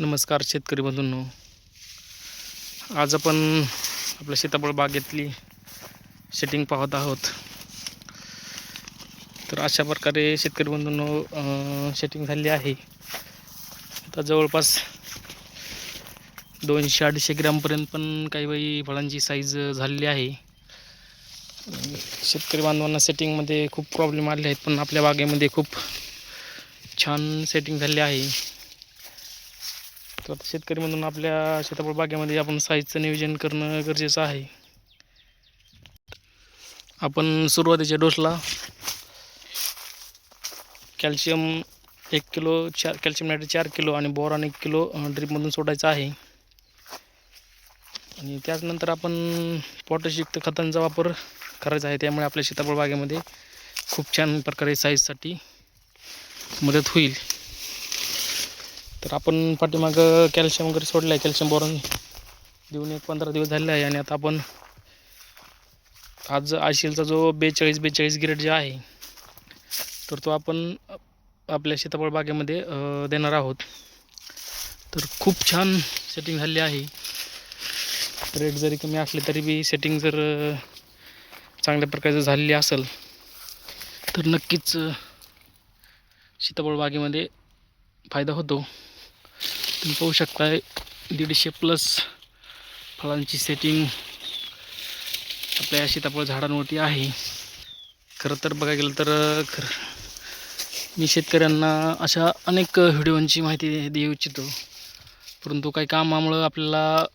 नमस्कार शेतकरी बंधूंनो. आज आपण आपल्या सीताफळ बागेतली सेटिंग पाहत आहोत. तर अशा प्रकारे शेतकरी बंधूंनो सेटिंग झाली आहे. आता जवळपास दोनशे अडीचशे ग्रॅमपर्यंत पण काही काही फळांची साईज झालेली आहे. शेतकरी बांधवांना सेटिंगमध्ये खूप प्रॉब्लेम आले आहेत पण आपल्या बागेमध्ये खूप छान सेटिंग झाली आहे. तर आता शेतकरी म्हणून आपल्या शेताफळ बागेमध्ये आपण साईजचं नियोजन करणं गरजेचं आहे. आपण सुरुवातीच्या डोसला कॅल्शियम एक किलो चार कॅल्शियम नायट्रेट चार किलो आणि बोरॉन एक किलो ड्रीपमधून सोडायचं आहे. आणि त्याचनंतर आपण पॉटशयुक्त खतांचा वापर करायचा आहे. त्यामुळे आपल्या सीताफळ बागेमध्ये खूप छान प्रकारे साईजसाठी मदत होईल. तर आपण पाठीमागं कॅल्शियम वगैरे सोडलं आहे कॅल्शियम बोरून देऊन एक पंधरा दिवस झालेला आहे आणि आता आपण आज आयशीलचा जो बेचाळीस बेचाळीस ग्रेड जे आहे तर तो आपण आपल्या सीताफळ बागेमध्ये देणार आहोत. तर खूप छान सेटिंग झाली आहे. रेट जरी कमी असले तरी बी सेटिंग जर चांगल्या प्रकारचं झालेली असेल तर नक्कीच सीताफळ बागेमध्ये फायदा होतो. तुम्ही पाहू शकताय दीडशे प्लस फळांची सेटिंग आपल्या सीताफळ झाडांवरती आहे. खरं तर बघायला गेलं तर खरं मी शेतकऱ्यांना अशा अनेक व्हिडिओंची माहिती देऊ इच्छितो. परंतु काही कामामुळं आपल्याला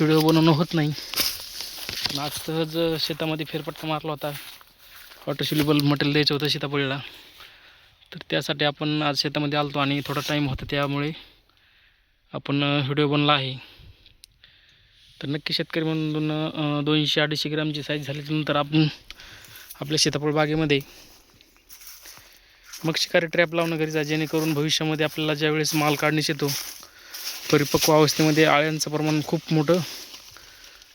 व्हिडिओ बनवणं होत नाही. पण आज सहज शेतामध्ये फेरफटका मारला होता. वॉटर शिल्युबल मटेरियल द्यायचं होतं सीताफळीला. तर त्यासाठी आपण आज शेतामध्ये आलतो आणि थोडा टाईम होता त्यामुळे आपण व्हिडिओ बनला आहे. तर नक्की शेतकरी म्हणून दोनशे अडीचशे ग्रामची साईज झाल्यानंतर आपण आपल्या सीताफळ बागेमध्ये मग शिकारी ट्रॅप लावणं गरजेचं आहे जेणेकरून भविष्यामध्ये आपल्याला ज्यावेळेस माल काढण्यास येतो परिपक्व अवस्थेमध्ये आळ्यांचं प्रमाण खूप मोठं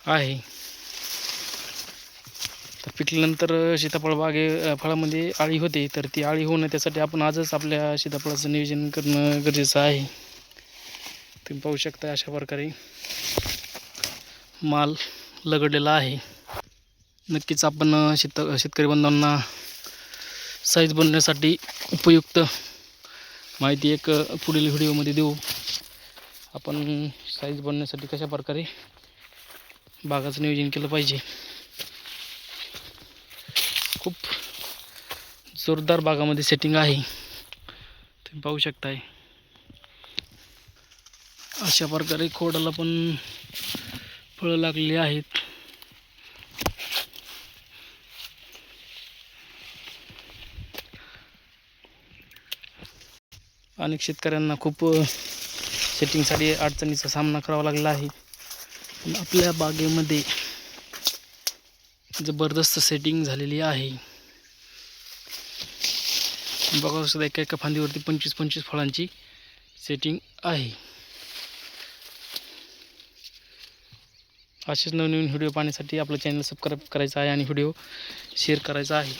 आहे. पिकल्यानंतर सीताफळ बागे फळामध्ये आळी होते तर ती आळी होऊ नये त्यासाठी आपण आजच आपल्या सीताफळाचं नियोजन करणं गरजेचं आहे. तुम्ही पाहू शकता अशा प्रकारे माल लगडलेला आहे. नक्कीच आपण शेत शेतकरी बांधवांना साईज बनवण्यासाठी उपयुक्त माहिती एक पुढील व्हिडिओमध्ये देऊ. आपण साईज बनवण्यासाठी कशा प्रकारे बागाचं नियोजन केलं पाहिजे. खूप जोरदार बागामध्ये सेटिंग आहे. तुम्ही पाहू शकताय. अशा प्रकारे खोडाला पण फळं लागलेली आहेत. अनेक शेतकऱ्यांना खूप सेटिंगसाठी अडचणीचा सामना करावा लागला आहे. आपल्या बागेमध्ये जबरदस्त सेटिंग झालेली आहे. बघा सुद्धा एका एका फांदीवरती पंचवीस पंचवीस फळांची सेटिंग आहे. असेच नवनवीन व्हिडिओ पाहण्यासाठी आपलं चॅनल सबस्क्राईब करायचं आहे आणि व्हिडिओ शेअर करायचा आहे.